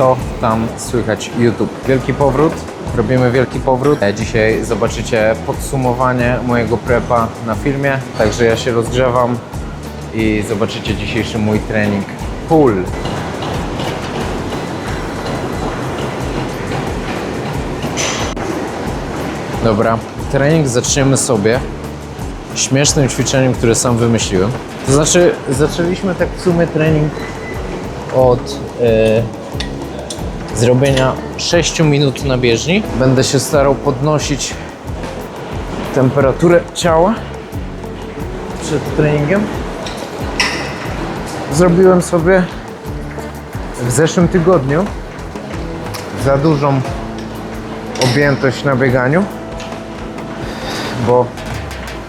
co tam słychać YouTube. Wielki powrót, robimy wielki powrót. E, Dzisiaj zobaczycie podsumowanie mojego prepa na filmie, także ja się rozgrzewam i zobaczycie dzisiejszy mój trening pull. Dobra, trening zaczniemy sobie śmiesznym ćwiczeniem, które sam wymyśliłem. To znaczy, zaczęliśmy tak w sumie trening od e, zrobienia 6 minut na bieżni. Będę się starał podnosić temperaturę ciała przed treningiem. Zrobiłem sobie w zeszłym tygodniu za dużą objętość na bieganiu, bo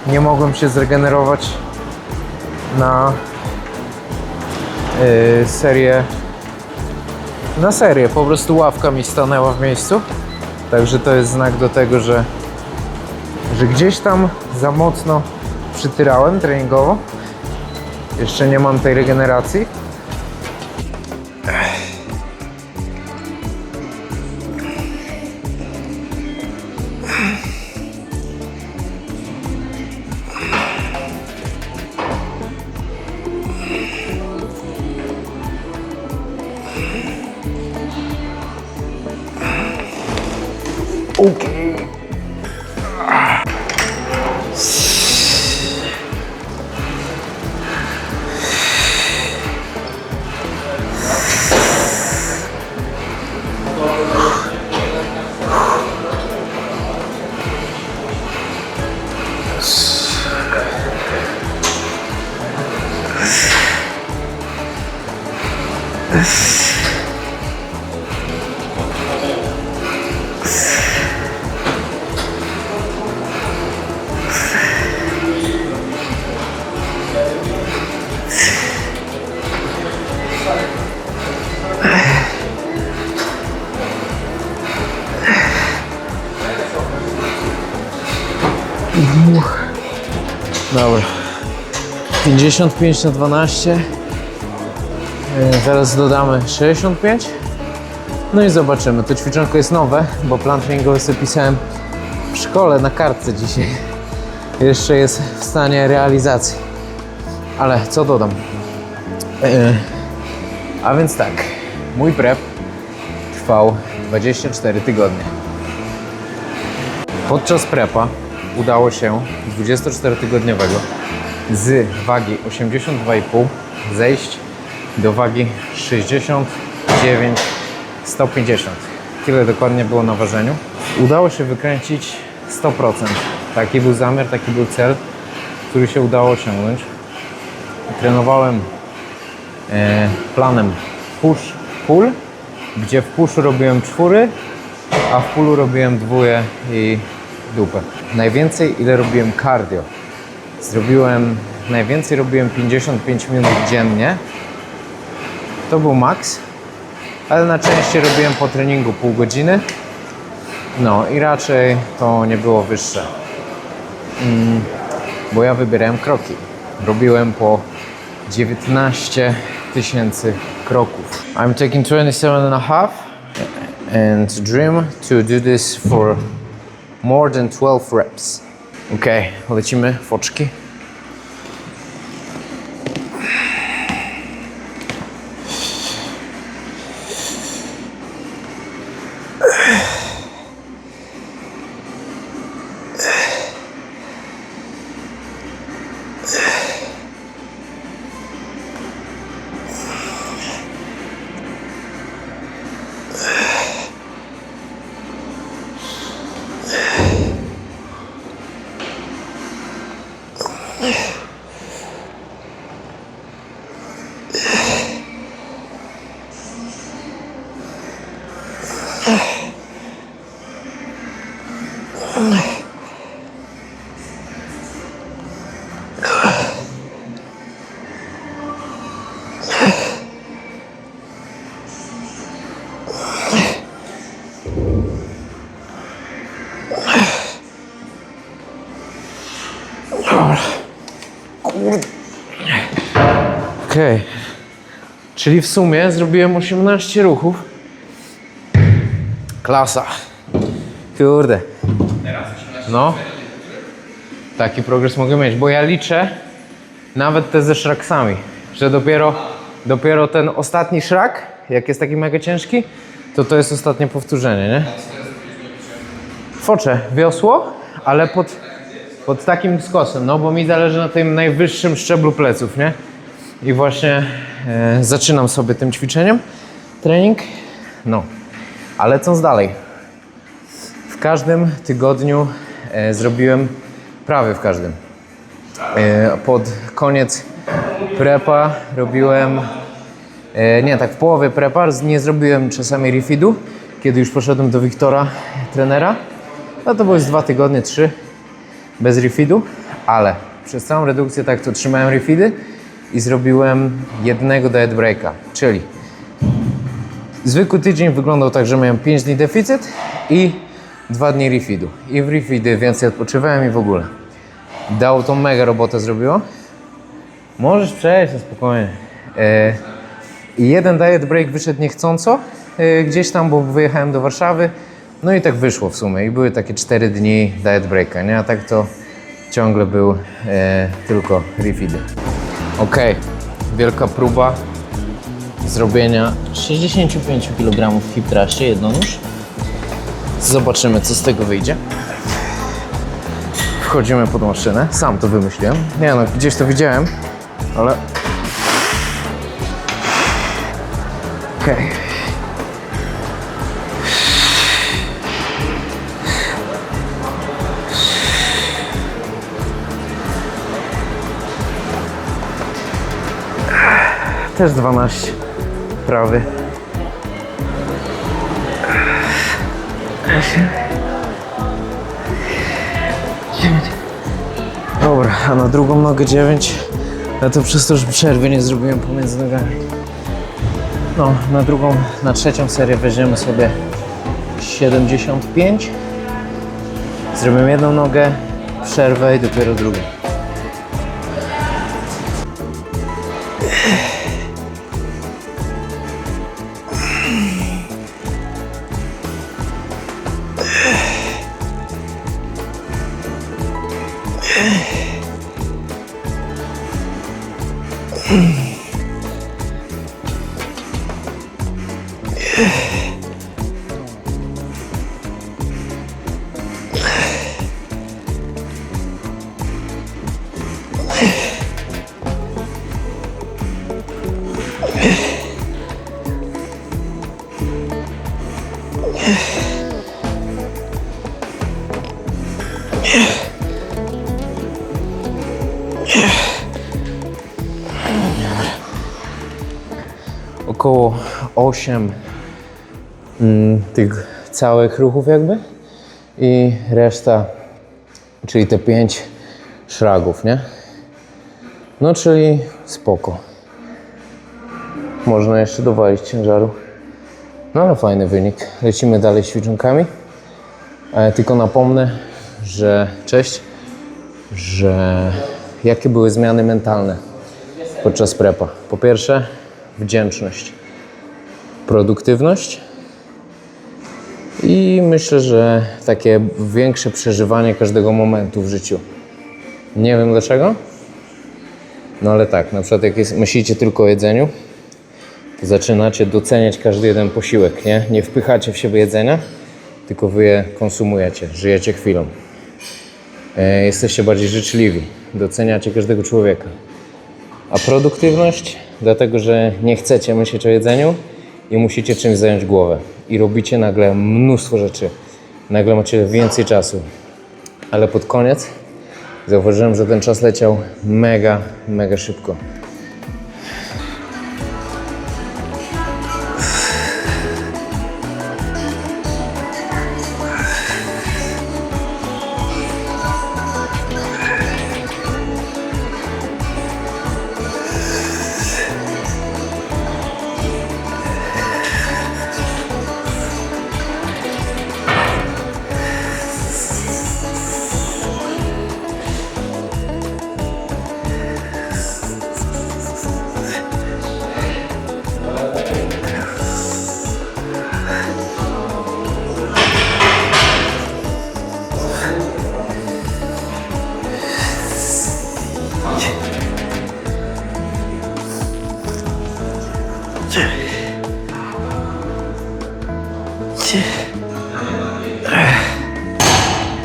nie mogłem się zregenerować na yy, serię na serię, po prostu ławka mi stanęła w miejscu. Także to jest znak do tego, że że gdzieś tam za mocno przytyrałem treningowo. Jeszcze nie mam tej regeneracji Dobra. 55 na 12. E, Zaraz dodamy 65. No i zobaczymy. To ćwiczonko jest nowe, bo plan treningowy sobie pisałem w szkole na kartce dzisiaj. Jeszcze jest w stanie realizacji. Ale co dodam? E, A więc tak. Mój prep trwał 24 tygodnie. Podczas prepa udało się 24-tygodniowego z wagi 82,5 zejść do wagi 69 150. Tyle dokładnie było na ważeniu. Udało się wykręcić 100%. Taki był zamiar, taki był cel, który się udało osiągnąć. Trenowałem e, planem push-pull, gdzie w pushu robiłem czwóry, a w pullu robiłem dwóje i dupę. Najwięcej ile robiłem cardio. Zrobiłem, najwięcej robiłem 55 minut dziennie. To był maks, ale na częściej robiłem po treningu pół godziny. No i raczej to nie było wyższe. Mm, bo ja wybierałem kroki. Robiłem po 19 tysięcy kroków. I'm taking 27 and a half and dream to do this for more than 12 reps. Ok, lecimy, foczki. Okej. Czyli w sumie zrobiłem 18 ruchów Klasa. Kurde. No. Taki progres mogę mieć, bo ja liczę nawet te ze szraksami, że dopiero, dopiero ten ostatni szrak, jak jest taki mega ciężki, to to jest ostatnie powtórzenie, nie? Focze, wiosło, ale pod, pod takim skosem, no bo mi zależy na tym najwyższym szczeblu pleców, nie? I właśnie e, zaczynam sobie tym ćwiczeniem trening. No, a lecąc dalej. W każdym tygodniu e, zrobiłem, prawie w każdym, e, pod koniec prepa robiłem, e, nie tak w połowie prepa, nie zrobiłem czasami refidu, kiedy już poszedłem do Wiktora, trenera. No to było już dwa tygodnie, trzy bez refidu, ale przez całą redukcję tak to trzymałem refidy i zrobiłem jednego diet breaka, czyli zwykły tydzień wyglądał tak, że miałem 5 dni deficyt i 2 dni refidu. I w refidy więcej odpoczywałem i w ogóle. Dało to mega robotę zrobiło. Możesz przejść na spokojnie. E, I jeden diet break wyszedł niechcąco e, gdzieś tam, bo wyjechałem do Warszawy. No i tak wyszło w sumie. I były takie 4 dni diet breaka, nie? A tak to ciągle był e, tylko refidy. Okej, wielka próba zrobienia 65 kg w hip thruście jednonóż. Zobaczymy, co z tego wyjdzie. Wchodzimy pod maszynę. Sam to wymyśliłem. Nie no, gdzieś to widziałem, ale... Okej. Też 12. Prawy. Dobra, a na drugą nogę 9. Ja to przez to, że przerwy nie zrobiłem pomiędzy nogami. No, na drugą, na trzecią serię weźmiemy sobie 75. Zrobimy jedną nogę, przerwę i dopiero drugą. Około 8 mm, tych całych ruchów jakby i reszta, czyli te 5 szragów, nie? No czyli spoko. Można jeszcze dowalić ciężaru. No ale fajny wynik. Lecimy dalej z ćwiczonkami. E, tylko napomnę, że cześć, że jakie były zmiany mentalne podczas prepa. Po pierwsze, wdzięczność, produktywność i myślę, że takie większe przeżywanie każdego momentu w życiu. Nie wiem dlaczego, no ale tak, na przykład jak jest, myślicie tylko o jedzeniu, to zaczynacie doceniać każdy jeden posiłek, nie? Nie wpychacie w siebie jedzenia, tylko wy je konsumujecie, żyjecie chwilą. E, jesteście bardziej życzliwi, doceniacie każdego człowieka. A produktywność, dlatego że nie chcecie myśleć o jedzeniu i musicie czymś zająć głowę. I robicie nagle mnóstwo rzeczy. Nagle macie więcej czasu. Ale pod koniec zauważyłem, że ten czas leciał mega, mega szybko.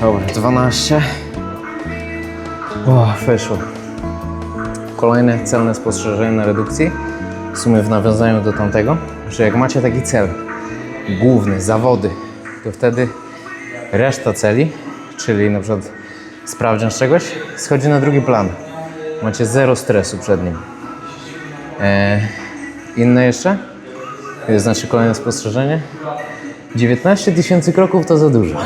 12. O, weszło. Kolejne celne spostrzeżenie na redukcji, w sumie w nawiązaniu do tamtego, że jak macie taki cel główny, zawody, to wtedy reszta celi, czyli na przykład sprawdzian czegoś, schodzi na drugi plan. Macie zero stresu przed nim. E, inne jeszcze? To znaczy kolejne spostrzeżenie. 19 tysięcy kroków to za dużo.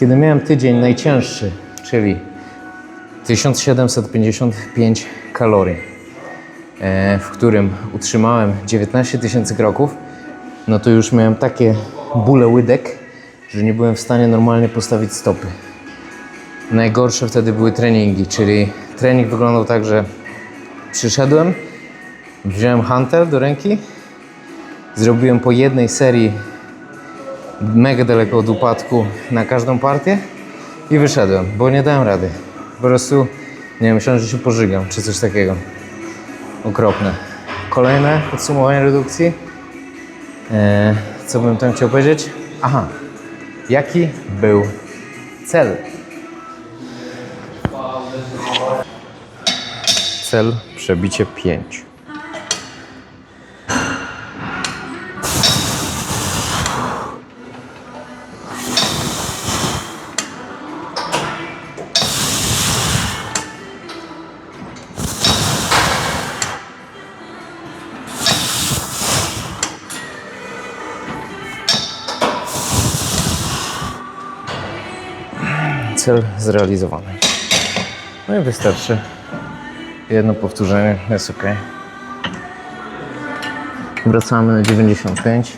Kiedy miałem tydzień najcięższy, czyli 1755 kalorii, e, w którym utrzymałem 19 tysięcy kroków, no to już miałem takie bóle łydek, że nie byłem w stanie normalnie postawić stopy. Najgorsze wtedy były treningi, czyli trening wyglądał tak, że przyszedłem, wziąłem hunter do ręki, zrobiłem po jednej serii mega daleko od upadku na każdą partię i wyszedłem, bo nie dałem rady. Po prostu, nie wiem, myślałem, że się pożygam, czy coś takiego. Okropne. Kolejne podsumowanie redukcji. Eee, co bym tam chciał powiedzieć? Aha, jaki był cel? Cel przebicie 5. Cel zrealizowany. No i wystarczy. Jedno powtórzenie, jest ok. Wracamy na 95.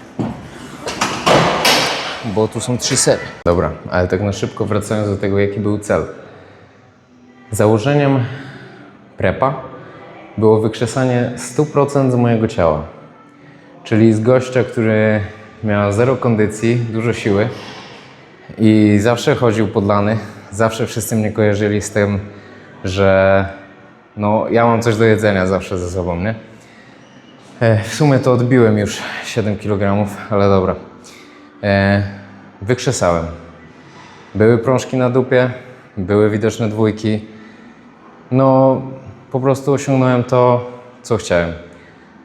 Bo tu są trzy serie. Dobra, ale tak na szybko wracając do tego, jaki był cel. Założeniem prepa było wykrzesanie 100% z mojego ciała. Czyli z gościa, który miał zero kondycji, dużo siły, i zawsze chodził podlany. Zawsze wszyscy mnie kojarzyli z tym, że no, ja mam coś do jedzenia zawsze ze sobą, nie? E, w sumie to odbiłem już 7 kg, ale dobra. E, wykrzesałem. Były prążki na dupie, były widoczne dwójki. No, po prostu osiągnąłem to, co chciałem.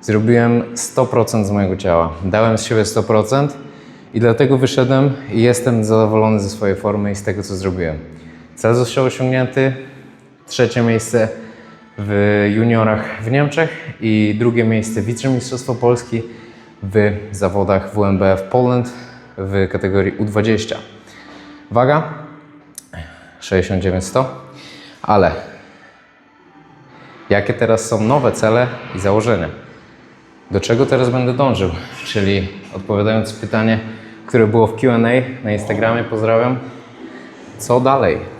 Zrobiłem 100% z mojego ciała. Dałem z siebie 100%. I dlatego wyszedłem i jestem zadowolony ze swojej formy i z tego, co zrobiłem. Cel został osiągnięty. Trzecie miejsce w juniorach w Niemczech i drugie miejsce wicemistrzostwo Polski w zawodach WMBF Poland w kategorii U20. Waga 69-100, ale jakie teraz są nowe cele i założenia? Do czego teraz będę dążył? Czyli odpowiadając pytanie, które było w QA na Instagramie, pozdrawiam. Co dalej?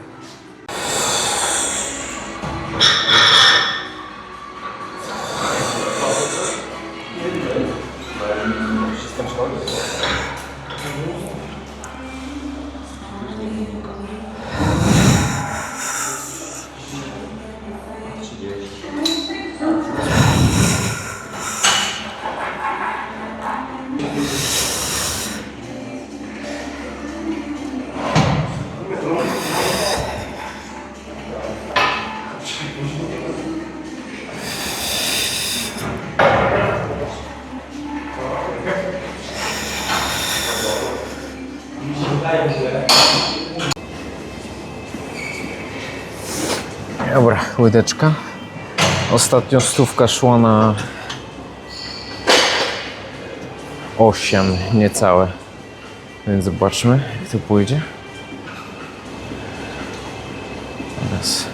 Łydeczka. Ostatnio stówka szła na 8 niecałe. Więc zobaczmy, jak to pójdzie. Raz.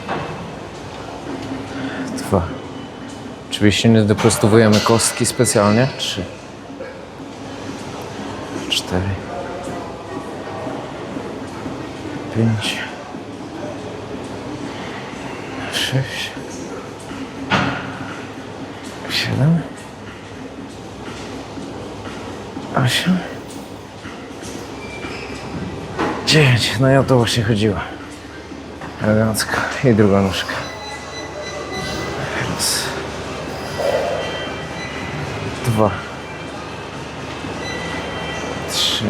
Dwa. Oczywiście nie doprostowujemy kostki specjalnie. Trzy. Cztery. Pięć. Sześć. Siedem. Osiem. Dziewięć. No i o to właśnie chodziło. Elegancko. I druga nóżka. Raz. Dwa. Trzy.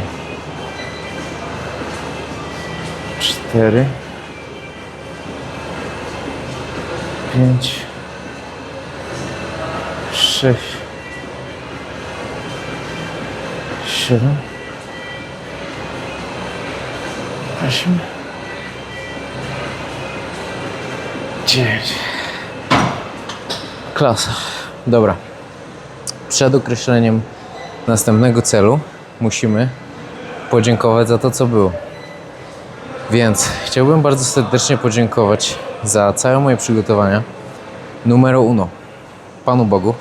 Cztery. Pięć, sześć, siedem, osiem, dziewięć. Klasa. Dobra. Przed określeniem następnego celu musimy podziękować za to, co było. Więc chciałbym bardzo serdecznie podziękować za całe moje przygotowania. Numero uno. Panu Bogu.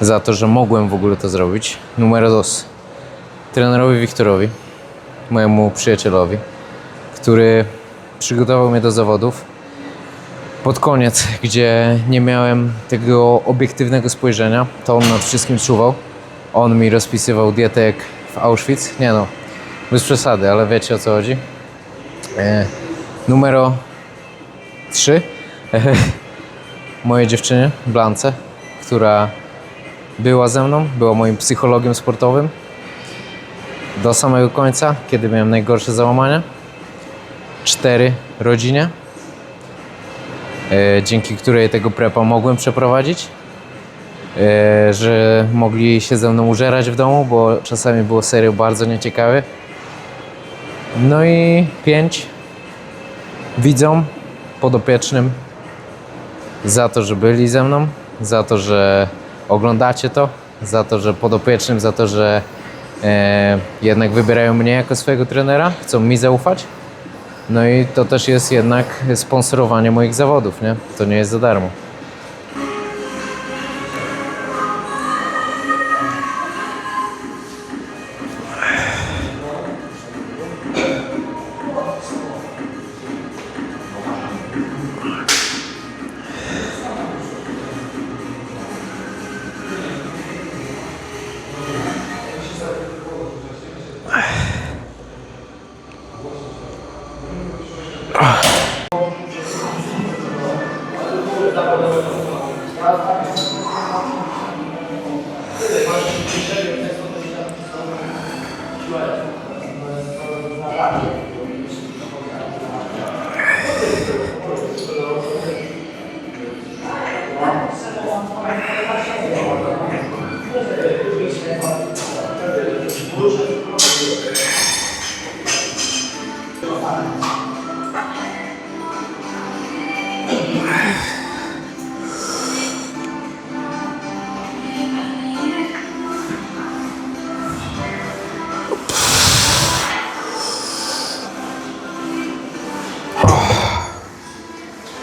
Za to, że mogłem w ogóle to zrobić. Numero dos. Trenerowi Wiktorowi, mojemu przyjacielowi, który przygotował mnie do zawodów pod koniec, gdzie nie miałem tego obiektywnego spojrzenia, to on nad wszystkim czuwał. On mi rozpisywał dietę jak w Auschwitz. Nie no, bez przesady, ale wiecie o co chodzi. E, numero 3. Mojej dziewczynie, Blance, która była ze mną, była moim psychologiem sportowym do samego końca, kiedy miałem najgorsze załamania. 4. Rodzinie, e, dzięki której tego prepa mogłem przeprowadzić. E, że mogli się ze mną użerać w domu, bo czasami było serio bardzo nieciekawe. No i pięć widzom podopiecznym za to, że byli ze mną, za to, że oglądacie to, za to, że podopiecznym, za to, że e, jednak wybierają mnie jako swojego trenera, chcą mi zaufać. No i to też jest jednak sponsorowanie moich zawodów, nie? To nie jest za darmo.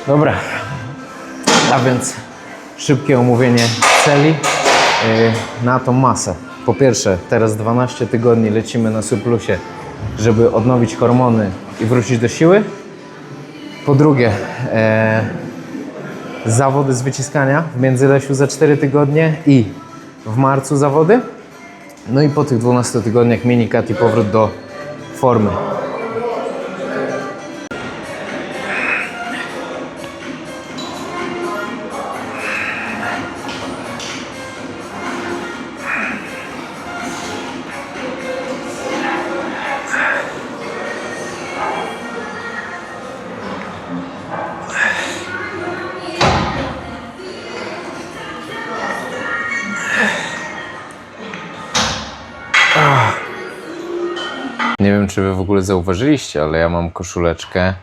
Dobra, a więc szybkie omówienie celi yy, na tą masę. Po pierwsze, teraz 12 tygodni lecimy na surplusie, żeby odnowić hormony i wrócić do siły. Po drugie, e, zawody z wyciskania w Międzylesiu za 4 tygodnie i w marcu zawody. No i po tych 12 tygodniach minikat i powrót do formy. Zauważyliście, ale ja mam koszuleczkę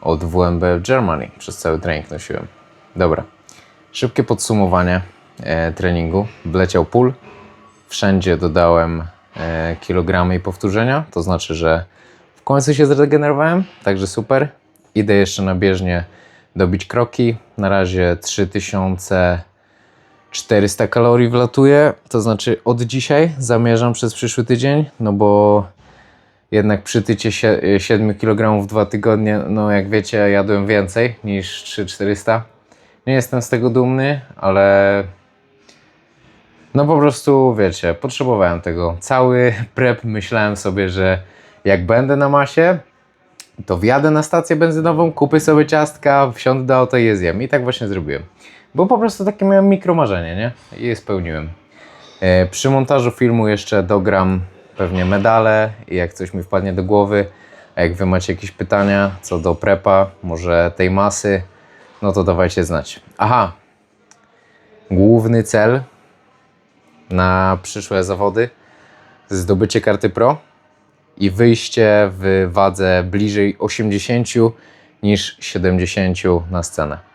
od WMB Germany. Przez cały trening nosiłem. Dobra. Szybkie podsumowanie e, treningu. Wleciał pull. Wszędzie dodałem e, kilogramy i powtórzenia. To znaczy, że w końcu się zregenerowałem. Także super. Idę jeszcze na bieżnię dobić kroki. Na razie 3400 kalorii wlatuje. To znaczy od dzisiaj zamierzam przez przyszły tydzień, no bo jednak przytycie sie- 7 kg w dwa tygodnie, no jak wiecie, jadłem więcej niż 3400. Nie jestem z tego dumny, ale no po prostu wiecie, potrzebowałem tego. Cały prep myślałem sobie, że jak będę na masie, to wjadę na stację benzynową, kupię sobie ciastka, wsiądę do auta i je zjem. I tak właśnie zrobiłem. Bo po prostu takie miałem mikromarzenie, nie? I je spełniłem. E, Przy montażu filmu jeszcze dogram pewnie medale i jak coś mi wpadnie do głowy, A jak Wy macie jakieś pytania co do prepa, może tej masy, no to dawajcie znać. Aha, główny cel na przyszłe zawody zdobycie karty pro i wyjście w wadze bliżej 80 niż 70 na scenę.